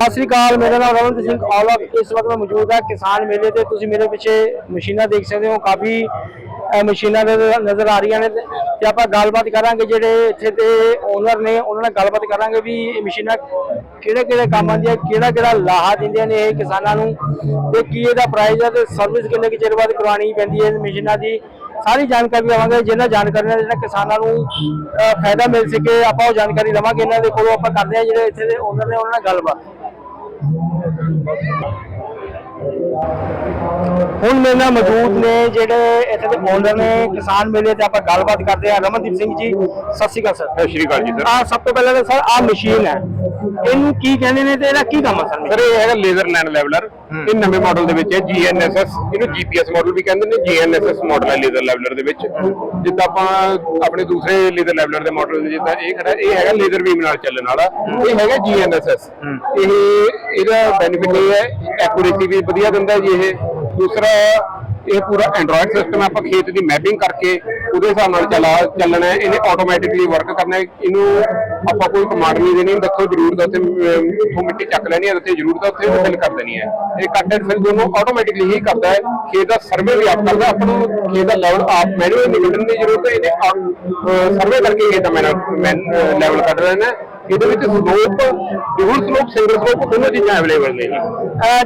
ਸਤਿ ਸ੍ਰੀ ਅਕਾਲ, ਮੇਰਾ ਨਾਮ ਰਵਿੰਦਰ ਸਿੰਘ ਔਲਾ। ਇਸ ਵਕਤ ਮੈਂ ਮੌਜੂਦ ਹਾਂ ਕਿਸਾਨ ਮੇਲੇ ਤੇ। ਤੁਸੀਂ ਮੇਰੇ ਪਿੱਛੇ ਮਸ਼ੀਨਾਂ ਦੇਖ ਸਕਦੇ ਹੋ ਕਾਫੀ ਮਸ਼ੀਨਾਂ ਨਜ਼ਰ ਨਜ਼ਰ ਆ ਰਹੀਆਂ ਨੇ ਤੇ ਆਪਾਂ ਗੱਲਬਾਤ ਕਰਾਂਗੇ ਜਿਹੜੇ ਇੱਥੇ ਦੇ ਓਨਰ ਨੇ, ਉਹਨਾਂ ਨਾਲ ਗੱਲਬਾਤ ਕਰਾਂਗੇ ਵੀ ਇਹ ਮਸ਼ੀਨਾਂ ਕਿਹੜੇ ਕਿਹੜੇ ਕੰਮ ਆਉਂਦੀਆਂ, ਕਿਹੜਾ ਕਿਹੜਾ ਲਾਹਾ ਦਿੰਦੀਆਂ ਨੇ ਇਹ ਕਿਸਾਨਾਂ ਨੂੰ ਤੇ ਕੀ ਇਹਦਾ ਪ੍ਰਾਈਸ ਹੈ ਤੇ ਸਰਵਿਸ ਕਿੰਨੇ ਕੁ ਚਿਰ ਬਾਅਦ ਕਰਵਾਉਣੀ ਪੈਂਦੀ ਹੈ ਮਸ਼ੀਨਾਂ ਦੀ। ਸਾਰੀ ਜਾਣਕਾਰੀ ਲਵਾਂਗੇ ਜਿਹਨਾਂ ਜਾਣਕਾਰੀ ਨਾਲ ਜਿਹੜਾ ਕਿਸਾਨਾਂ ਨੂੰ ਫਾਇਦਾ ਮਿਲ ਸਕੇ, ਆਪਾਂ ਉਹ ਜਾਣਕਾਰੀ ਲਵਾਂਗੇ। ਇਹਨਾਂ ਦੇ ਕੋਲੋਂ ਆਪਾਂ ਕਰਦੇ ਹਾਂ ਜਿਹੜੇ ਇੱਥੇ ਦੇ ਓਨਰ ਨੇ, ਉਹਨਾਂ ਨਾਲ ਗੱਲਬਾਤ। ਹੁਣ ਮੇਰੇ ਨਾਲ ਮੌਜੂਦ ਨੇ ਜਿਹੜੇ ਇੱਥੇ ਦੇ ਓਨਰ ਨੇ ਕਿਸਾਨ ਮੇਲੇ ਤੇ ਆਪਾਂ ਗੱਲਬਾਤ ਕਰਦੇ ਹਾਂ। ਰਮਨਦੀਪ ਸਿੰਘ ਜੀ ਸਤਿ ਸ਼੍ਰੀ ਅਕਾਲ ਸਰ। ਸਤਿ ਸ਼੍ਰੀ ਅਕਾਲ ਜੀ ਸਰ। ਆ ਸਭ ਤੋਂ ਪਹਿਲਾਂ ਤਾਂ ਸਰ ਆ ਮਸ਼ੀਨ ਹੈ। ਇਹਨੂੰ ਕੀ ਕਹਿੰਦੇ ਨੇ ਤੇ ਇਹਦਾ ਕੀ ਕੰਮ ਹੈ ਸਰ? ਸਰ ਇਹ ਹੈਗਾ ਲੇਜ਼ਰ ਲੈਂਡ ਲੈਵਲਰ ਇਹ ਨਵੇਂ ਮਾਡਲ ਦੇ ਵਿੱਚ ਹੈ GNSS ਇਹਨੂੰ GPS ਮਾਡਲ ਵੀ ਕਹਿੰਦੇ ਨੇ GNSS ਮਾਡਲ ਹੈ ਲੇਜ਼ਰ ਲੈਵਲਰ ਦੇ ਵਿੱਚ। ਜਿੱਦਾਂ ਆਪਾਂ ਆਪਣੇ ਦੂਸਰੇ ਲੇਜ਼ਰ ਲੈਵਲਰ ਦੇ ਮਾਡਲ ਦੇ ਜਿੱਦਾਂ ਇਹ ਖੜਾ ਇਹ ਹੈਗਾ ਲੇਜ਼ਰ ਬੀਮ ਨਾਲ ਚੱਲਣ ਵਾਲਾ। ਇਹ ਹੈਗਾ GNSS ਇਹ ਇਹਦਾ ਬੈਨੀਫਿਟ ਇਹ ਹੈ ਐਕੂਰੇਸੀ ਵੀ ਵਧੀਆ ਦਿੰਦਾ ਜੀ ਇਹ। ਦੂਸਰਾ ਇਹ ਪੂਰਾ ਐਂਡਰੋਇਡ ਸਿਸਟਮ ਆਪਾਂ ਖੇਤ ਦੀ ਮੈਪਿੰਗ ਕਰਕੇ ਉਹਦੇ ਹਿਸਾਬ ਨਾਲ ਚਲਾ ਚੱਲਣਾ ਹੈ ਇਹਨੇ ਆਟੋਮੈਟਿਕਲੀ ਵਰਕ ਕਰਨਾ ਹੈ। ਇਹਨੂੰ ਆਪਾਂ ਕੋਈ ਕਮਾਂਡ ਨਹੀਂ ਦੇਣੀ ਦੱਸੋ ਜ਼ਰੂਰਤ ਹੈ ਉੱਥੇ ਅਮ, ਉੱਥੋਂ ਮਿੱਟੀ ਚੱਕ ਲੈਣੀ ਹੈ ਉੱਥੇ ਜ਼ਰੂਰਤ ਹੈ ਉੱਥੇ ਫਿਲ ਕਰ ਦੇਣੀ ਹੈ। ਇਹ ਕੱਟ ਐਂਡ ਫਿਲ ਦੋਨੋਂ ਆਟੋਮੈਟਿਕਲੀ ਹੀ ਕਰਦਾ ਹੈ। ਖੇਤ ਦਾ ਸਰਵੇ ਵੀ ਆਪ ਕਰਦਾ ਆਪਾਂ ਨੂੰ ਖੇਤ ਦਾ ਲੈਵਲ ਆਪ ਮੈਨੂਅਲ ਨਹੀਂ ਦੀ ਜ਼ਰੂਰਤ ਹੈ ਇਹਨੇ ਸਰਵੇ ਕਰਕੇ ਖੇਤ ਦਾ ਲੈਵਲ ਕੱਢ ਲੈਣਾ ਹੈ। ਇਹਦੇ ਵਿੱਚ slope dual slope single slope ਦੋਨੋਂ ਚੀਜ਼ਾਂ ਅਵੇਲੇਬਲ ਨੇ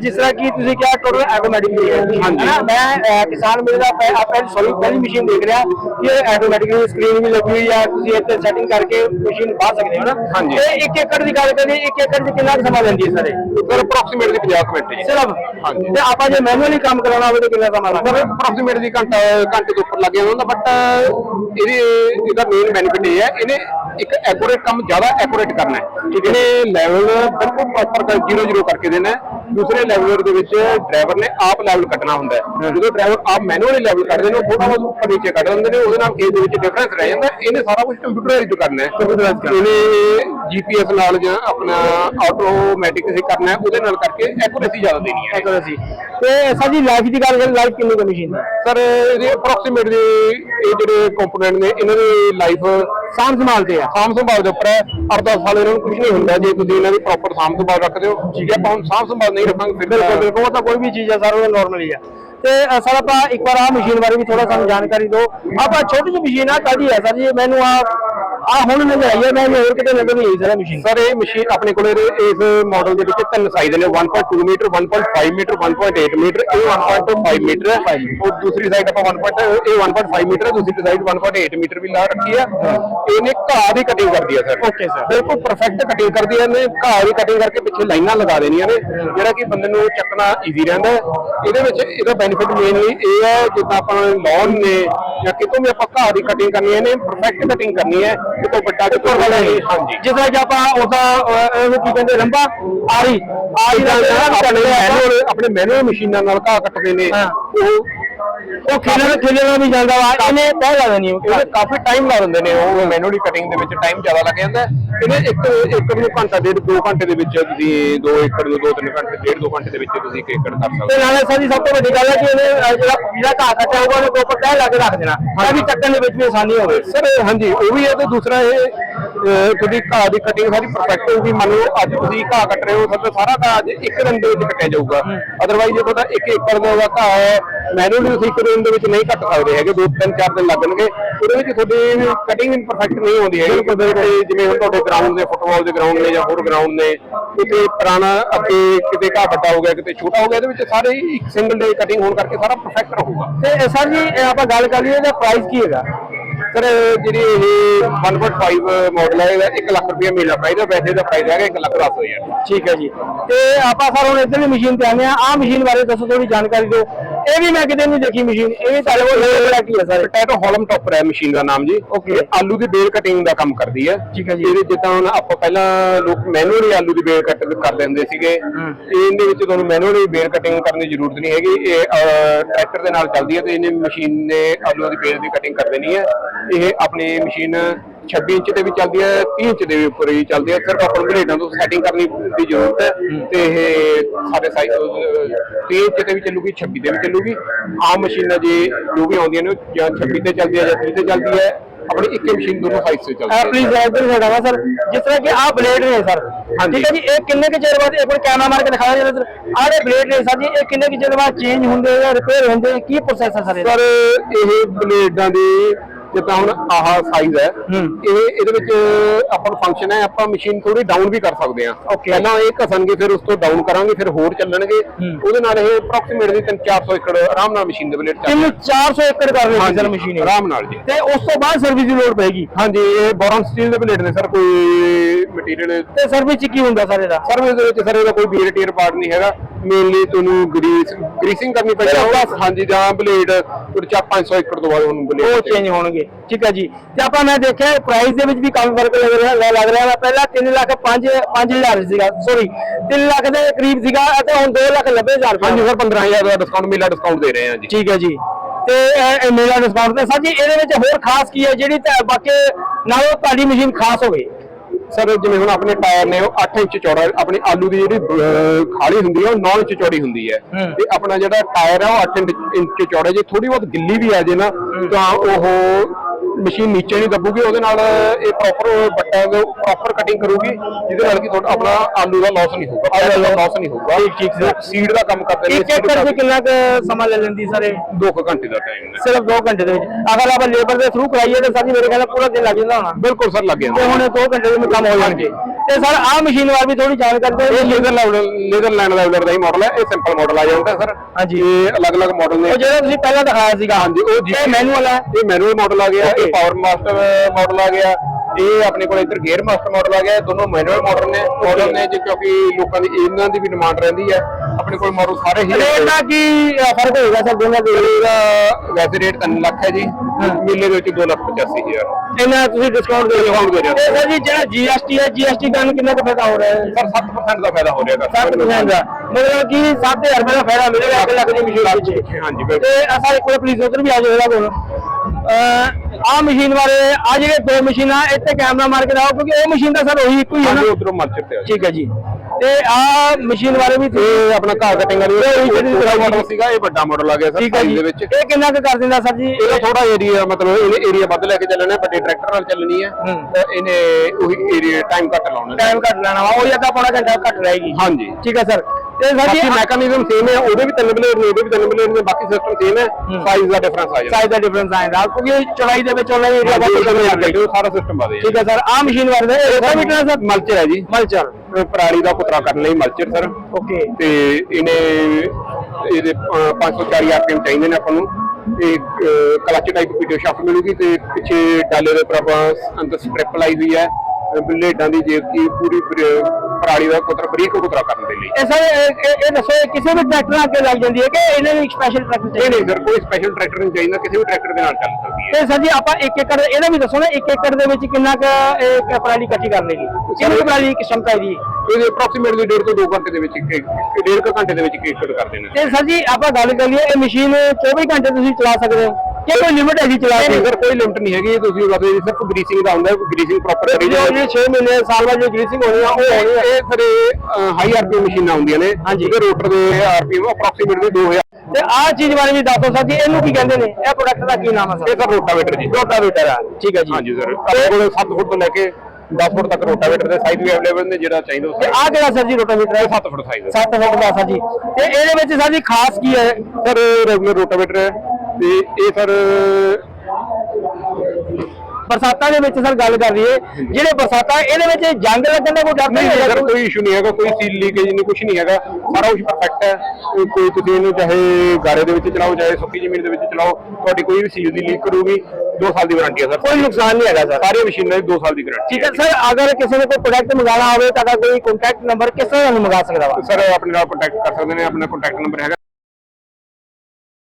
ਜਿਸ ਤਰ੍ਹਾਂ ਕਿ ਤੁਸੀਂ ਕਿਹਾ ਟੋਟਲ ਆਟੋਮੈਟਿਕਲੀ ਹੈ ਹਾਂਜੀ। ਮੈਂ ਕਿਸਾਨ ਮੇਲੇ ਦਾ ਪਹਿ- ਆਪਾਂ ਸੋਰੀ ਪਹਿਲੀ ਮਸ਼ੀਨ ਦੇਖ ਰਿਹਾ ਕਿ ਇਹ ਆਟੋਮੈਟਿਕਲੀ ਸਕਰੀਨ ਵੀ ਲੱਗੀ ਹੋਈ ਹੈ ਤੁਸੀਂ ਇੱਥੇ ਸੈਟਿੰਗ ਕਰਕੇ ਮਸ਼ੀਨ ਪਾ ਸਕਦੇ ਹੋ ਨਾ। ਹਾਂਜੀ। ਤੇ 1 ਏਕੜ ਦੀ ਗੱਲ ਕਰੀਏ 1 ਏਕੜ 'ਚ ਕਿੰਨਾ ਸਮਾਂ ਲੈਂਦੀ ਹੈ ਸਰ ਇਹ? ਸਰ ਅਪਰੋਕਸੀਮੇਟਲੀ 50 ਕੁ ਮਿੰਟ ਜੀ। ਸਿਰਫ? ਹਾਂਜੀ। ਤੇ ਆਪਾਂ ਜੇ ਮੈਨੂਅਲੀ ਕੰਮ ਕਰਾਉਣਾ ਹੋਵੇ ਤਾਂ ਕਿੰਨਾ ਸਮਾਂ ਸਰ ਲੱਗਦਾ ਅਪਰੋਕਸੀਮੇਟਲੀ ਘੰਟਾ ਘੰਟੇ ਤੋਂ ਉੱਪਰ ਲੱਗ ਜਾਂਦਾ ਬਟ ਇਹਦੇ ਇਹਦਾ ਮੇਨ ਬੈਨੀਫਿਟ ਇਹ ਹੈ ਇਹਨੇ ਇੱਕ ਐਕੂਰੇਟ ਕੰਮ ਜ਼ਿਆਦਾ ਐਕੂਰੇਟ ਕਰਨਾ ਹੈ। ਇਹਨੇ ਲੈਵਲ ਬਿਲਕੁਲ ਪ੍ਰੋਪਰ ਜ਼ੀਰੋ ਜ਼ੀਰੋ ਕਰਕੇ ਦੇਣਾ ਹੈ। ਦੂਸਰੇ ਲੈਵਲਰ ਦੇ ਵਿੱਚ ਡਰਾਈਵਰ ਨੇ ਆਪ ਲੈਵਲ ਕੱਟਣਾ ਹੁੰਦਾ ਹੈ। ਜਦੋਂ ਡਰਾਈਵਰ ਆਪ ਮੈਨੂਅਲੀ ਲੈਵਲ ਕੱਢਦੇ ਨੇ ਉਹ ਥੋੜਾ ਬਹੁਤ ਉੱਪਰ ਨੀਚੇ ਕੱਢ ਦਿੰਦੇ ਨੇ ਉਹਦੇ ਨਾਲ ਖੇਤ ਦੇ ਵਿੱਚ ਡਿਫਰੈਂਸ ਰਹਿ ਜਾਂਦਾ। ਇਹਨੇ ਸਾਰਾ ਕੁਝ ਕੰਪਿਊਟਰਾਈਜ਼ਡ ਕਰਨਾ ਹੈ। ਇਹਨੇ ਜੀਪੀਐਸ ਨਾਲ ਜਾਂ ਆਪਣਾ ਆਟੋਮੈਟਿਕ ਹੀ ਕਰਨਾ ਹੈ ਉਹਦੇ ਨਾਲ ਕਰਕੇ ਐਕੂਰੇਸੀ ਜ਼ਿਆਦਾ ਦੇਣੀ ਹੈ। ਐਕੂਰੇਸੀ ਤੇ ਜੀ ਲਾਈਫ ਦੀ ਗੱਲ ਕਰੀਏ ਲਾਈਫ ਕਿੰਨੀ ਕੁ ਮਸ਼ੀਨ ਦੀ ਸਰ ਇਹਦੇ ਅਪਰੋਕਸੀਮੇਟਲੀ ਇਹ ਜਿਹੜੇ ਕੰਪੋਨੈਂਟ ਨੇ ਇਹਨਾਂ ਦੀ ਲਾਈਫ ਸਾਂਭ ਸੰਭਾਲ ਤੇ ਆ। ਸਾਂਭ ਸੰਭਾਲ ਦੇ ਉੱਪਰ ਹੈ। 8-10 ਸਾਲ ਇਹਨਾਂ ਨੂੰ ਕੁਝ ਨਹੀਂ ਹੁੰਦਾ। ਜੇ ਤੁਸੀਂ ਇਹਨਾਂ ਦੀ ਪ੍ਰੋਪਰ ਸਾਂਭ ਸੰਭਾਲ ਰੱਖਦੇ ਹੋ ਠੀਕ ਹੈ ਆਪਾਂ ਹੁਣ ਸਾਂਭ ਸੰਭਾਲ ਨਹੀਂ ਰੱਖਾਂਗੇ ਫਿਰ ਬਿਲਕੁਲ ਬਿਲਕੁਲ ਉਹ ਤਾਂ ਕੋਈ ਵੀ ਚੀਜ਼ ਹੈ ਸਰ ਉਹ ਨਾਰਮਲ ਹੀ ਆ। ਤੇ ਸਰ ਆਪਾਂ ਇੱਕ ਵਾਰ ਆ ਮਸ਼ੀਨ ਬਾਰੇ ਵੀ ਥੋੜਾ ਸਾਨੂੰ ਜਾਣਕਾਰੀ ਦਿਓ। ਆਪਾਂ ਛੋਟੀ ਜਿਹੀ ਮਸ਼ੀਨ ਆ ਕਾਹਦੀ ਹੈ ਸਰ ਜੀ? ਮੈਨੂੰ ਆ ਆ ਹੁਣ ਨਜ਼ਰ ਆਈ ਹੈ ਮੈਂ ਹੋਰ ਕਿਤੇ ਨਜ਼ਰ ਨਹੀਂ ਆਈ ਸਰ ਮਸ਼ੀਨ। ਸਰ ਇਹ ਮਸ਼ੀਨ ਆਪਣੇ ਕੋਲੇ ਇਸ ਮਾਡਲ ਦੇ ਵਿੱਚ ਤਿੰਨ ਸਾਈਜ਼ ਨੇ 1.2 ਮੀਟਰ 1.5 ਮੀਟਰ 1.8 ਮੀਟਰ ਇਹ 1.5 ਮੀਟਰ ਹੈ। ਔਰ ਦੂਸਰੀ ਸਾਈਡ ਆਪਾਂ 1. ਇਹ 1.5 ਮੀਟਰ ਹੈ ਦੂਸਰੀ ਸਾਈਡ 1.8 ਮੀਟਰ ਵੀ ਲਾ ਰੱਖੀ ਹੈ। ਇਹਨੇ ਘਾਹ ਦੀ ਕਟਿੰਗ ਕਰਦੀ ਹੈ ਸਰ। Okay, sir. ਬਿਲਕੁਲ ਪਰਫੈਕਟ ਕਟਿੰਗ ਕਰਦੀ ਹੈ ਇਹਨੇ ਘਾਹ ਦੀ ਕਟਿੰਗ ਕਰਕੇ ਪਿੱਛੇ ਲਾਈਨਾਂ ਲਗਾ ਦੇਣੀਆਂ ਨੇ ਜਿਹੜਾ ਕਿ ਬੰਦੇ ਨੂੰ ਚੱਕਣਾ ਈਜ਼ੀ ਰਹਿੰਦਾ ਇਹਦੇ ਵਿੱਚ ਇਹਦਾ ਬੈਨੀਫਿਟ ਮੇਨਲੀ ਇਹ ਹੈ ਜਿੱਦਾਂ ਆਪਾਂ ਲੋਨ ਨੇ ਜਾਂ ਕਿਤੋਂ ਵੀ ਆਪਾਂ ਘਾਹ ਦੀ ਕਟਿੰਗ ਕਰਨੀ ਹੈ ਇਹਨੇ ਪਰਫੈਕਟ ਕਟਿੰਗ ਕਰਨੀ ਹੈ। ਕਿਤੋਂ ਵੱਡਾ ਕਿਤੋਂ ਵਾਲਾ ਕਿ ਆਪਾਂ ਉਹਦਾ ਇਹਨੂੰ ਕੀ ਕਹਿੰਦੇ ਰੰਬਾ ਆਰੀ। ਆਰੀ ਦਾ ਆਪਣੇ ਮੈਨੂਅਲ ਆਪਣੇ ਮੈਨੂਅਲ ਮਸ਼ੀਨਾਂ ਨਾਲ ਘਾਹ ਕੱਟਦੇ ਨੇ। ਹਾਂ। ਉਹ ਉਹ ਖੇਲਣ ਖੇਲਣਾ ਵੀ ਜਾਂਦਾ ਵਾ ਇਹਨੇ ਤੈਅ ਲਾ ਦੇਣੀ ਉਹ ਇਹਦੇ ਕਾਫੀ ਟਾਈਮ ਲਾ ਦਿੰਦੇ ਨੇ ਉਹ ਮੈਨੂਅਲੀ ਕਟਿੰਗ ਦੇ ਵਿੱਚ ਟਾਈਮ ਜ਼ਿਆਦਾ ਲੱਗ ਜਾਂਦਾ। ਇਹਨੇ ਇੱਕ ਏਕੜ ਨੂੰ ਘੰਟਾ ਡੇਢ ਦੋ ਘੰਟੇ ਦੇ ਵਿੱਚ ਤੁਸੀਂ ਦੋ ਏਕੜ ਨੂੰ ਦੋ ਤਿੰਨ ਘੰਟੇ ਡੇਢ ਦੋ ਘੰਟੇ ਦੇ ਵਿੱਚ ਤੁਸੀਂ ਇੱਕ ਏਕੜ ਕਰ ਸਕਦੇ ਤੇ ਨਾਲੇ ਜੀ ਸਭ ਤੋਂ ਵੱਡੀ ਗੱਲ ਹੈ ਕਿ ਇਹਨੇ ਜਿਹੜਾ ਜਿਹੜਾ ਘਾਹ ਕੱਟਿਆ ਹੋਊਗਾ ਉਹਨੂੰ ਪ੍ਰੋਪਰ ਤੈਅ ਲਾ ਕੇ ਰੱਖ ਦੇਣਾ। ਤਾਂ ਕਿ ਚੱਕਣ ਦੇ ਵਿੱਚ ਵੀ ਆਸਾਨੀ ਹੋਵੇ। ਸਰ ਹਾਂਜੀ ਉਹ ਵੀ ਹੈ ਤੇ ਦੂਸਰਾ ਇਹ ਤੁਹਾਡੀ ਘਾਹ ਦੀ ਕਟਿੰਗ ਸਾਰੀ ਪਰਫੈਕਟ ਹੋਊਗੀ ਮੰਨ ਲਓ ਅੱਜ ਤੁਸੀਂ ਘਾਹ ਕੱਟ ਰਹੇ ਹੋ ਤੁਹਾਡਾ ਸਾਰਾ ਘਾਹ ਅੱਜ ਇੱਕ ਦਿਨ ਦੇ ਵਿੱਚ ਕੱਟਿਆ ਜਾਊਗਾ। ਅਦਰਵਾਈਜ਼ ਜੇ ਤੁਹਾਡਾ ਇੱਕ ਏਕੜ ਦਾ ਉਹਦਾ ਘਾਹ ਹੈ ਮੈਨੂਅਲੀ ਤੁਸੀਂ ਇੱਕ ਦਿਨ ਦੇ ਵਿੱਚ ਨਹੀਂ ਕੱਟ ਸਕਦੇ ਹੈਗੇ ਦੋ ਤਿੰਨ ਚਾਰ ਦਿਨ ਲੱਗਣਗੇ ਉਹਦੇ ਵਿੱਚ ਤੁਹਾਡੀ ਕਟਿੰਗ ਪਰਫੈਕਟ ਨਹੀਂ ਹੁੰਦੀ ਕਿਉਂਕਿ ਜਿਵੇਂ ਹੁਣ ਤੁਹਾਡੇ ਗਰਾਊਂਡ ਦੇ ਫੁੱਟਬਾਲ ਦੇ ਗਰਾਊਂਡ ਨੇ ਜਾਂ ਹੋਰ ਗਰਾਊਂਡ ਨੇ ਕਿਤੇ ਪੁਰਾਣਾ ਅੱਗੇ ਕਿਤੇ ਘਾਹ ਵੱਡਾ ਹੋ ਗਿਆ ਕਿਤੇ ਛੋਟਾ ਹੋ ਗਿਆ ਇਹਦੇ ਵਿੱਚ ਸਾਰੇ ਹੀ ਇੱਕ ਸਿੰਗਲ ਡੇ ਕਟਿੰਗ ਹੋਣ ਕਰਕੇ ਸਾਰਾ ਪਰਫੈਕਟ ਰਹੂਗਾ। ਤੇ ਸਰ ਜੀ ਆਪਾਂ ਗੱਲ ਕਰ ਲਈਏ ਇਹਦਾ ਪ੍ਰਾਈਸ ਕੀ ਹੈਗਾ? ਸਰ, ਜਿਹੜੀ ਇਹ 1.5 ਮਾਡਲ ਹੈ ਇਹਦਾ 1 ਲੱਖ ਰੁਪਏ ਮਹੀਨਾ ਪ੍ਰਾਈਸ ਹੈ ਵੈਸੇ ਦਾ ਪ੍ਰਾਈਸ ਹੈਗਾ 1 ਲੱਖ 10 ਹਜ਼ਾਰ। ਠੀਕ ਹੈ ਜੀ। ਤੇ ਆਪਾਂ ਸਰ ਹੁਣ ਇੱਧਰ ਦੀ ਮਸ਼ੀਨ ਤੇ ਆਨੇ ਆ ਆ ਮਸ਼ੀਨ ਬਾਰੇ ਦੱਸੋ ਥੋੜੀ ਜਾਣਕਾਰੀ ਦਿਓ। ਇਹ ਵੀ ਮੈਂ ਕਿਤੇ ਨਹੀਂ ਦੇਖੀ ਮਸ਼ੀਨ ਇਹ ਵੀ ਤੁਹਾਡੇ ਕੋਲ ਕੀ ਹੈ ਸਰ। ਪੋਟੈਟੋ ਹੋਲਮ ਟੌਪਰ ਹੈ ਮਸ਼ੀਨ ਦਾ ਨਾਮ ਜੀ। Okay. ਇਹ ਆਲੂ ਦੀ ਬੇਲ ਕਟਿੰਗ ਦਾ ਕੰਮ ਕਰਦੀ ਹੈ। ਠੀਕ ਹੈ ਜੀ। ਇਹਦੇ ਜਿੱਦਾਂ ਹੁਣ ਆਪਾਂ ਪਹਿਲਾਂ ਲੋਕ ਮੈਨੂਅਲੀ ਆਲੂ ਦੀ ਬੇਲ ਕੱਟ ਕਰ ਦਿੰਦੇ ਸੀਗੇ। ਇਹਦੇ ਵਿੱਚ ਤੁਹਾਨੂੰ ਮੈਨੂਅਲੀ ਬੇਲ ਕਟਿੰਗ ਕਰਨ ਦੀ ਜ਼ਰੂਰਤ ਨਹੀਂ ਹੈਗੀ। ਇਹ ਟਰੈਕਟਰ ਦੇ ਨਾਲ ਚੱਲਦੀ ਹੈ ਤੇ ਇਹਨੇ ਮਸ਼ੀਨ ਨੇ ਆਲੂ ਦੀ ਬੇਲ ਦੀ ਕਟਿੰਗ ਕਰ ਦੇਣੀ ਹੈ। ਇਹ ਆਪਣੀ ਮਸ਼ੀਨ 26 ਇੰਚ ਤੇ ਵੀ ਚੱਲਦੀ ਹੈ 30 ਇੰਚ ਦੇ ਵੀ ਉੱਪਰ ਵੀ ਚੱਲਦੀ ਹੈ। ਸਿਰਫ ਆਪਾਂ ਨੂੰ ਬਲੇਡਾਂ ਤੋਂ ਸੈਟਿੰਗ ਕਰਨੀ ਦੀ ਜ਼ਰੂਰਤ ਹੈ ਤੇ ਇਹ ਸਾਡੇ ਸਾਈਜ਼ 30 ਇੰਚ ਤੇ ਵੀ ਚੱਲੂਗੀ 26 ਤੇ ਵੀ ਚੱਲੂਗੀ। ਆਮ ਮਸ਼ੀਨਾਂ ਜੇ ਜੋ ਵੀ ਆਉਂਦੀਆਂ ਨੇ ਜਾਂ 26 ਤੇ ਚੱਲਦੀ ਹੈ ਜਾਂ 30 ਤੇ ਚੱਲਦੀ ਹੈ ਆਪਣੀ ਇੱਕ ਮਸ਼ੀਨ ਦੋਨੋਂ ਸਾਈਜ਼ ਤੇ ਚੱਲਦੀ ਹੈ। ਪਲੀਜ਼ ਇੱਧਰ ਸਾਡਾ ਵਾ ਸਰ ਜਿਸ ਤਰ੍ਹਾਂ ਕਿ ਆਹ ਬਲੇਡ ਨੇ ਸਰ। ਠੀਕ ਹੈ ਜੀ ਇਹ ਕਿੰਨੇ ਕੁ ਚਿਰ ਬਾਅਦ ਇੱਕ ਕੈਮਰਾ ਮਾਰ ਕੇ ਦਿਖਾਇਆ ਜਾਂਦਾ ਸਰ? ਆਹ ਜਿਹੜੇ ਬਲੇਡ ਨੇ ਸਰ ਜੀ ਇਹ ਕਿੰਨੇ ਕੁ ਚਿਰ ਬਾਅਦ ਚੇਂਜ ਹੁੰਦੇ ਜਾਂ ਰਿਪੇਅਰ ਹੁੰਦੇ ਕੀ ਪ੍ਰੋਸੈਸ ਹੈ ਸਰ ਇਹ ਬਲੇਡਾਂ ਦੀ ਜਿੱਦਾਂ ਹੁਣ ਆਹ ਸਾਈਜ਼ ਹੈ। ਇਹ ਇਹਦੇ ਵਿੱਚ ਆਪਾਂ ਨੂੰ ਫੰਕਸ਼ਨ ਹੈ ਆਪਾਂ ਮਸ਼ੀਨ ਥੋੜੀ ਡਾਊਨ ਵੀ ਕਰ ਸਕਦੇ Okay. ਪਹਿਲਾਂ ਇਹ ਘਸਣਗੇ ਫਿਰ ਉਸ ਤੋਂ ਡਾਊਨ ਕਰਾਂਗੇ ਫਿਰ ਹੋਰ ਚੱਲਣਗੇ। ਉਹਦੇ ਨਾਲ ਇਹ ਅਪਰੋਕਸੀਮੇਟਲੀ 3-400 ਏਕੜ ਆਰਾਮ ਨਾਲ ਮਸ਼ੀਨ ਦੇ ਬਲੇਡ ਕਿੰਨੇ 400 ਏਕੜ ਕਰ ਰਹੇ ਸਰ ਮਸ਼ੀਨ। ਆਰਾਮ ਨਾਲ ਜੀ ਤੇ ਉਸ ਤੋਂ ਬਾਅਦ ਸਰਵਿਸ ਦੀ ਲੋੜ ਪਏਗੀ ਹਾਂਜੀ ਇਹ ਬੋਰਨ ਸਟੀਲ ਦੇ ਬਲੇਡ ਨੇ ਸਰ ਕੋਈ ਮਟੀਰੀਅਲ ਤੇ ਸਰਵਿਸ ਕੀ ਹੁੰਦਾ ਸਰ ਇਹਦਾ ਸਰਵਿਸ ਦੇ ਵਿੱਚ ਸਰ ਇਹਦਾ ਕੋਈ ਬੀਅਰ ਟੀਅਰ ਪਾਰਟ ਨਹੀਂ ਹੈਗਾ ਮੇਨਲੀ ਤੁਹਾਨੂੰ ਗਰੀਸ ਗਰੀਸਿੰਗ ਕਰਨੀ ਪੈਂਦੀ ਹੈ ਹਾਂਜੀ ਜਾਂ ਬਲੇਡ ਕੋਈ 4-500 ਏਕੜ ਤੋਂ ਬਾਅਦ ਹੁਣ ਉਹ ਬਲੇਡ ਚੇਂਜ ਹੋਣਗੇ ਠੀਕ ਹੈ ਜੀ। ਤੇ ਆਪਾਂ ਮੈਂ ਦੇਖਿਆ ਪ੍ਰਾਈਸ ਦੇ ਵਿੱਚ ਵੀ ਕਾਫੀ ਫ਼ਰਕ ਲੱਗ ਰਿਹਾ ਲੱਗ ਰਿਹਾ ਵਾ। ਪਹਿਲਾਂ 3 ਲੱਖ 5 5000 ਸੀਗਾ ਸੌਰੀ 3 ਲੱਖ ਦੇ ਕਰੀਬ ਸੀਗਾ ਅਤੇ ਹੁਣ 2 ਲੱਖ 90000 ਹਾਂਜੀ ਸਰ 15000 ਦਾ ਡਿਸਕਾਊਂਟ ਮੇਲਾ ਡਿਸਕਾਊਂਟ ਦੇ ਰਹੇ ਹਾਂ ਜੀ। ਠੀਕ ਹੈ ਜੀ। ਤੇ ਇਹ ਮੇਰਾ ਡਿਸਕਾਊਂਟ ਤੇ ਸਰ ਜੀ ਇਹਦੇ ਵਿੱਚ ਹੋਰ ਖਾਸ ਕੀ ਹੈ ਜਿਹੜੀ ਤਾਂ ਬਾਕੀ ਨਾਲੋਂ ਤੁਹਾਡੀ ਮਸ਼ੀਨ ਖਾਸ ਹੋਵੇ? ਸਰ ਜਿਵੇਂ ਹੁਣ ਆਪਣੇ ਟਾਇਰ ਨੇ ਉਹ 8 ਇੰਚ ਚੌੜਾ ਆਪਣੀ ਆਲੂ ਦੀ ਜਿਹੜੀ ਖਾਲੀ ਹੁੰਦੀ ਹੈ ਉਹ 9 ਇੰਚ ਚੌੜੀ ਹੁੰਦੀ ਹੈ। ਤੇ ਆਪਣਾ ਜਿਹੜਾ ਟਾਇਰ ਹੈ ਉਹ 8 ਇੰਚ- ਇੰਚ ਚੌੜਾ ਜੇ ਥੋੜੀ ਬਹੁਤ ਗਿੱਲੀ ਵੀ ਆ ਜੇ ਨਾ ਤਾਂ ਉਹ ਮਸ਼ੀਨ ਨੀਚੇ ਨਹੀਂ ਦੱਬੂਗੀ ਉਹਦੇ ਨਾਲ ਇਹ ਪ੍ਰੋਪਰ ਬੱਟਾ ਪ੍ਰੋਪਰ ਕਟਿੰਗ ਕਰੂਗੀ ਜਿਹਦੇ ਨਾਲ ਕਿ ਤੁਹਾਡਾ ਆਪਣਾ ਆਲੂ ਦਾ ਲਾਸ ਨਹੀਂ ਹੋਊਗਾ ਆਲੂ ਦਾ ਲਾਸ ਨਹੀਂ ਹੋਊਗਾ। ਠੀਕ- ਠੀਕ। ਸੀਡ ਦਾ ਕੰਮ ਕਰਦੇ ਇੱਕ ਏਕੜ ਚ ਕਿੰਨਾ ਕੁ ਸਮਾਂ ਲੈ ਲੈਂਦੀ ਸਰ ਇਹ? 2 ਘੰਟੇ ਦਾ ਟਾਈਮ ਹੈ। ਸਿਰਫ 2 ਘੰਟੇ ਦੇ ਵਿੱਚ। ਅਗਰ ਆਪਾਂ ਲੇਬਰ ਦੇ ਥਰੂ ਕਰਾਈਏ ਤਾਂ ਸਰ ਜੀ ਮੇਰੇ ਖਿਆਲ ਨਾਲ ਪੂਰਾ ਦਿਨ ਲੱਗ ਜਾਂਦਾ ਹੋਣਾ। ਬਿਲਕੁਲ ਸਰ ਲੱਗ ਤੇ ਜਾਂਦਾ ਹੁਣ 2 ਘੰਟੇ ਦੇ ਵਿੱਚ ਕੰਮ ਹੋ ਜਾਣਗੇ। ਤੇ ਸਰ ਆਹ ਮਸ਼ੀਨ ਬਾਰੇ ਵੀ ਥੋੜੀ ਜਾਣਕਾਰੀ ਦਿਓ। ਇਹ ਲੇਜ਼ਰ ਲੇਜ਼ਰ ਲੈਂਡ ਲੈਵਲਰ ਦਾ ਹੀ ਮਾਡਲ ਹੈ। ਇਹ ਸਿੰਪਲ ਮਾਡਲ ਆ ਜਾਂਦਾ ਸਰ। ਹਾਂਜੀ। ਇਹ ਅਲੱਗ-ਅਲੱਗ ਮਾਡਲ ਨੇ। ਉਹ ਜਿਹੜਾ ਤੁਸੀਂ ਪਹਿਲਾਂ ਦਿਖਾਇਆ ਸੀਗਾ। ਹਾਂਜੀ ਉਹ ਇਹ ਮੈਨੂਅਲ ਹੈ। ਇਹ ਮੈਨੂਅਲ ਮਾਡਲ ਆ ਗਿਆ. ਇਹ ਪਾਵਰ ਮਾਸਟਰ ਮਾਡਲ ਆ ਗਿਆ ਇਹ ਆਪਣੇ ਕੋਲ ਇੱਧਰ ਗੇਅਰ ਮਾਸਟਰ ਮਾਡਲ ਆ ਗਿਆ ਦੋਨੋਂ ਮੈਨੂਅਲ ਮਾਡਲ ਨੇ ਮਾਡਲ ਨੇ ਜੀ ਕਿਉਂਕਿ ਲੋਕਾਂ ਦੀ ਇਹਨਾਂ ਦੀ ਵੀ ਡਿਮਾਂਡ ਰਹਿੰਦੀ ਹੈ ਆਪਣੇ ਕੋਲ ਮਾਡਲ ਸਾਰੇ ਹੀ ਰੇਟ ਦਾ ਕੀ ਫ਼ਰਕ ਹੋਏਗਾ ਸਰ ਦੋਨਾਂ ਦੇ? ਵੈਸੇ ਰੇਟ 3 ਲੱਖ ਹੈ ਜੀ ਮੇਲੇ ਦੇ ਵਿੱਚ 2 ਲੱਖ 85 ਹਜ਼ਾਰ। ਇਹਨਾਂ ਤੁਸੀਂ ਡਿਸਕਾਊਂਟ ਦੇ Discount ਦੇ ਦਿਓ। ਤੇ ਸਰ ਜੀ ਜਿਹੜਾ GST ਹੈ GST ਕਾਰਨ ਕਿੰਨਾ ਕੁ ਫਾਇਦਾ ਹੋ ਰਿਹਾ ਹੈ? ਸਰ 7% ਦਾ ਫਾਇਦਾ ਹੋ ਰਿਹਾ 7% ਦਾ। ਮਤਲਬ ਕਿ 7000 ਰੁਪਏ ਦਾ ਫਾਇਦਾ ਮਿਲੇਗਾ 1 ਲੱਖ ਦੀ ਮਸ਼ੀਨ ਵਿੱਚ। ਹਾਂਜੀ ਬਿਲਕੁਲ। ਤੇ ਅਸਾਂ ਇੱਕ ਵਾਰ ਪਲੀਜ਼ ਉਧਰ ਵੀ ਆ ਜਾਓ ਇਹਦਾ ਕੋਲ। ਆ ਮਸ਼ੀਨ ਬਾਰੇ ਆ ਜਿਹੜੇ ਦੋ ਮਸ਼ੀਨਾਂ ਇੱਥੇ ਕੈਮਰਾ ਮਾਰ ਕੇ ਲਾਓ ਕਿਉਂਕਿ ਉਹ ਮਸ਼ੀਨ ਤਾਂ ਸਰ ਉਹੀ ਇੱਕੋ ਹੀ ਹੈ ਨਾ। ਉਧਰੋਂ ਮਰਚਰ ਤੇ ਠੀਕ ਹੈ ਜੀ। ਤੇ ਆ ਮਸ਼ੀਨ ਬਾਰੇ ਵੀ ਇਹ ਆਪਣਾ ਘਰ ਕਟਿੰਗ ਵਾਲੀ ਇਹ ਮਾਡਲ ਸੀਗਾ ਇਹ ਵੱਡਾ ਮਾਡਲ ਆ ਗਿਆ ਸਰ ਜੀ। ਦੇ ਵਿੱਚ। ਇਹ ਕਿੰਨਾ ਕੁ ਕਰ ਦਿੰਦਾ ਸਰ ਜੀ? ਇਹਦਾ ਥੋੜਾ ਏਰੀਆ ਮਤਲਬ ਇਹਨੇ ਏਰੀਆ ਵੱਧ ਲੈ ਕੇ ਚੱਲਣਾ ਹੈ, ਵੱਡੇ ਟਰੈਕਟਰ ਨਾਲ ਚੱਲਣੀ ਹੈ। ਤਾਂ ਇਹਨੇ ਉਹੀ ਏਰੀਆ ਟਾਈਮ ਘੱਟ ਲਾਉਣਾ। ਟਾਈਮ ਘੱਟ ਲੈਣਾ ਵਾ ਉਹ ਜਾਂ ਤਾਂ ਪੌਣਾ ਘੰਟਾ ਘੱਟ ਰਹੇਗੀ। ਹਾਂਜੀ। ਠੀਕ ਹੈ ਸਰ। ਤੇ ਜੀ ਬਾਕੀ ਮੈਕੈਨਿਜ਼ਮ ਸੇਮ ਹੈ ਉਹਦੇ ਵੀ ਤਿੰਨ ਬਲੇਡ ਨੇ ਇਹਦੇ ਵੀ ਤਿੰਨ ਬਲੇਡ ਨੇ ਬਾਕੀ ਸਿਸਟਮ ਸੇਮ ਹੈ ਸਾਈਜ਼ ਦਾ ਡਿਫਰੈਂਸ ਆ ਜਾਂਦਾ। ਸਾਈਜ਼ ਦਾ ਡਿਫਰੈਂਸ ਆਏਗਾ ਕਿਉਂਕਿ ਚੌੜਾਈ ਦੇ ਵਿੱਚ ਉਹਨਾਂ ਦੀ ਏਰੀਆ ਬਹੁਤ ਜ਼ਿਆਦਾ ਹੈ। ਸਾਰਾ ਸਿਸਟਮ ਬਾਦੇ ਠੀਕ ਹੈ ਸਰ ਆ ਮਸ਼ੀਨ ਬਾਰੇ ਦਾ ਇਹਦਾ ਮੀਟਰ ਸਰ ਮਲਚਰ ਹੈ ਜੀ। ਮਲਚਰ ਪਰਾਲੀ ਦਾ ਕੁਤਰਾ ਕਰਨ ਲਈ ਮਲਚਰ ਸਰ। ਓਕੇ ਤੇ ਇਹਨੇ ਇਹਦੇ ਅਹ, 540 ਆਰਪੀਐਮ ਚਾਹੀਦੇ ਨੇ ਆਪਾਂ ਨੂੰ। ਇਹ ਕਲਚ ਟਾਈਪ ਵੀਡੀਓ ਸ਼ਾਫਟ ਮਿਲੂਗੀ ਤੇ ਪਿੱਛੇ ਡਾਲੇ ਦੇ ਆਪਾਂ ਅੰਦਰ ਸਟ੍ਰਿਪ ਲਾਈ ਹੋਈ ਹੈ। ਬਲੇਡਾਂ ਦੀ ਜੇਬ ਦੀ ਪੂਰੀ ਪਰਾਲੀ ਦਾ ਕੁਤਰਾ ਬਰੀਕ ਕੁਤਰਾ ਕਰਨ ਦੇ ਲਈ। ਇਹ ਸਰ ਇਹ- ਇਹ ਇਹ ਦੱਸੋ ਇਹ ਕਿਸੇ ਵੀ ਟਰੈਕਟਰ ਨਾਲ ਅੱਗੇ ਲੱਗ ਜਾਂਦੀ ਹੈ ਕਿ ਇਹਨਾਂ ਨੂੰ ਸਪੈਸ਼ਲ ਟਰੈਕਟਰ ਇਹ ਚਾਹੀਦਾ ਨਹੀਂ ਸਰ ਕੋਈ ਸਪੈਸ਼ਲ ਟਰੈਕਟਰ ਨਹੀਂ ਚਾਹੀਦਾ ਕਿਸੇ ਵੀ ਟਰੈਕਟਰ ਦੇ ਨਾਲ ਚੱਲ ਸਕਦੀ ਹੈ। ਤੇ ਸਰ ਜੀ ਆਪਾਂ 1 ਏਕੜ ਇਹਦਾ ਵੀ ਦੱਸੋ ਨਾ 1 ਏਕੜ ਦੇ ਵਿੱਚ ਕਿੰਨਾ ਕੁ ਇਹ ਪਰਾਲੀ ਇਕੱਠੀ ਕਰ ਲੇਗੀ ਕਿੰਨੀ ਕੁ ਪਰਾਲੀ ਦੀ ਸ਼ਮਤਾ ਇਹਦੀ ਇਹਦੇ ਅਪਰੋਕਸੀਮੇਟਲੀ 1.5 ਤੋਂ 2 ਘੰਟੇ ਦੇ ਵਿੱਚ ਇੱਕ ਇੱਕ- ਡੇਢ ਕੁ ਘੰਟੇ ਦੇ ਵਿੱਚ ਇੱਕ ਏਕੜ ਕਰ ਦੇਣਾ। ਤੇ ਸਰ ਜੀ ਆਪਾਂ ਗੱਲ ਕਰੀਏ ਇਹ ਮਸ਼ੀਨ 24 ਘੰਟੇ ਤੁਸੀਂ ਚਲਾ ਸਕਦੇ ਹੋ। ਕਿ ਕੋਈ ਲਿਮਿਟ ਹੈਗੀ ਚਲਾ ਕੇ? ਸਰ ਕੋਈ ਲਿਮਟ ਨਹੀਂ ਹੈਗੀ। ਤੁਸੀਂ ਬਸ ਇਹ ਸਿਰਫ ਗਰੀਸਿੰਗ ਦਾ ਹੁੰਦਾ ਗਰੀਸਿੰਗ ਪ੍ਰੋਪਰ ਕਰੀ ਜੋ ਜਾਓ। ਇਹ 6 ਮਹੀਨੇ ਸਾਲ ਬਾਅਦ ਜੋ ਗ੍ਰੀਸਿੰਗ ਹੋਣੀ ਆ ਉਹ ਹੋਣੀ ਆ। ਇਹ ਫਿਰ ਹਾਈ ਆਰਪੀਐਮ ਮਸ਼ੀਨਾਂ ਹੁੰਦੀਆਂ ਨੇ। ਹਾਂਜੀ। ਜਿਹਦੇ ਰੋਟਰ ਦੇ ਆਰਪੀਐਮ ਅਪਰੋਕਸੀਮੇਟਲੀ 2000 ਤੇ ਆਹ ਚੀਜ਼ ਬਾਰੇ ਵੀ ਦੱਸੋ ਸਰ ਜੀ ਇਹਨੂੰ ਕੀ ਕਹਿੰਦੇ ਨੇ? ਇਹ ਪ੍ਰੋਡਕਟ ਦਾ ਕੀ ਨਾਮ ਹੈ ਇਹ ਸਰ ਸਰ ਰੋਟਾਵੇਟਰ ਜੀ। ਰੋਟਾਵੇਟਰ ਆ। ਠੀਕ ਹੈ ਜੀ। ਹਾਂਜੀ ਸਰ। ਕੋਲ 7 ਫੁੱਟ ਤੋਂ ਲੈ ਕੇ 10 ਫੁੱਟ ਤੱਕ ਰੋਟਾਵੇਟਰ ਦੇ ਸਾਈਜ਼ ਵੀ ਅਵੇਲੇਬਲ ਨੇ ਜਿਹੜਾ ਚਾਹੀਦਾ ਉਸ ਆਹ ਕਿਹੜਾ ਸਰ ਜੀ ਰੋਟਾਵੇਟਰ ਹੈ? 7 ਫੁੱਟ ਸਾਈਜ਼ 7 ਫੁੱਟ ਦਾ ਸਰ ਜੀ। ਤੇ ਇਹਦੇ ਵਿੱਚ ਸਰ ਜੀ ਖਾਸ ਕੀ ਹੈ? ਸਰ ਰੈਗੂਲਰ ਰੋਟਾਵੇਟਰ ਹੈ। ਤੇ ਇਹ ਸਰ ਬਰਸਾਤਾਂ ਦੇ ਵਿੱਚ ਸਰ ਗੱਲ ਕਰ ਰਹੀਏ ਜਿਹੜੇ ਬਰਸਾਤਾਂ ਇਹਦੇ ਵਿੱਚ ਜੰਗ ਲੱਗਣ ਦਾ ਕੋਈ ਡਰ ਨਹੀਂ ਹੈਗਾ ਸਰ ਕੋਈ? ਇਸ਼ੂ ਨਹੀਂ ਹੈਗਾ ਕੋਈ ਸੀਲ ਲੀਕੇਜ ਨਹੀਂ ਕੁਝ ਨਹੀਂ ਹੈਗਾ। ਸਾਰਾ ਕੁਝ ਪਰਫੈਕਟ ਹੈ। ਕੋਈ- ਤੁਸੀਂ ਇਹਨੂੰ ਚਾਹੇ ਗਾਰੇ ਦੇ ਵਿੱਚ ਚਲਾਓ ਚਾਹੇ ਸੁੱਕੀ ਜ਼ਮੀਨ ਦੇ ਵਿੱਚ ਚਲਾਓ ਤੁਹਾਡੀ ਕੋਈ ਵੀ ਸੀਲ ਦੀ ਲੀਕ ਕਰੂਗੀ 2 ਸਾਲ ਦੀ ਵਾਰੰਟੀ ਹੈ ਸਰ। ਕੋਈ ਨੁਕਸਾਨ ਨਹੀਂ ਹੈਗਾ ਸਰ। ਸਾਰੀਆਂ ਮਸ਼ੀਨਾਂ ਦੀ 2 ਸਾਲ ਦੀ ਗਾਰੰਟੀ ਠੀਕ ਹੈ ਸਰ ਅਗਰ ਕਿਸੇ ਨੇ ਕੋਈ ਪ੍ਰੋਡਕਟ ਮੰਗਾਉਣਾ ਹੋਵੇ ਤਾਂ ਕੋਈ ਕੰਟੈਕਟ ਨੰਬਰ ਕਿਸ ਤਰ੍ਹਾਂ ਨੂੰ ਮੰਗਾ ਸਕਦਾ ਵਾ? ਸਰ ਆਪਣੇ ਨਾਲ ਕੰਟੈਕਟ ਕਰ ਸਕਦੇ ਨੇ ਆਪਣਾ ਕੰਟੈਕਟ ਨੰਬਰ ਹੈਗਾ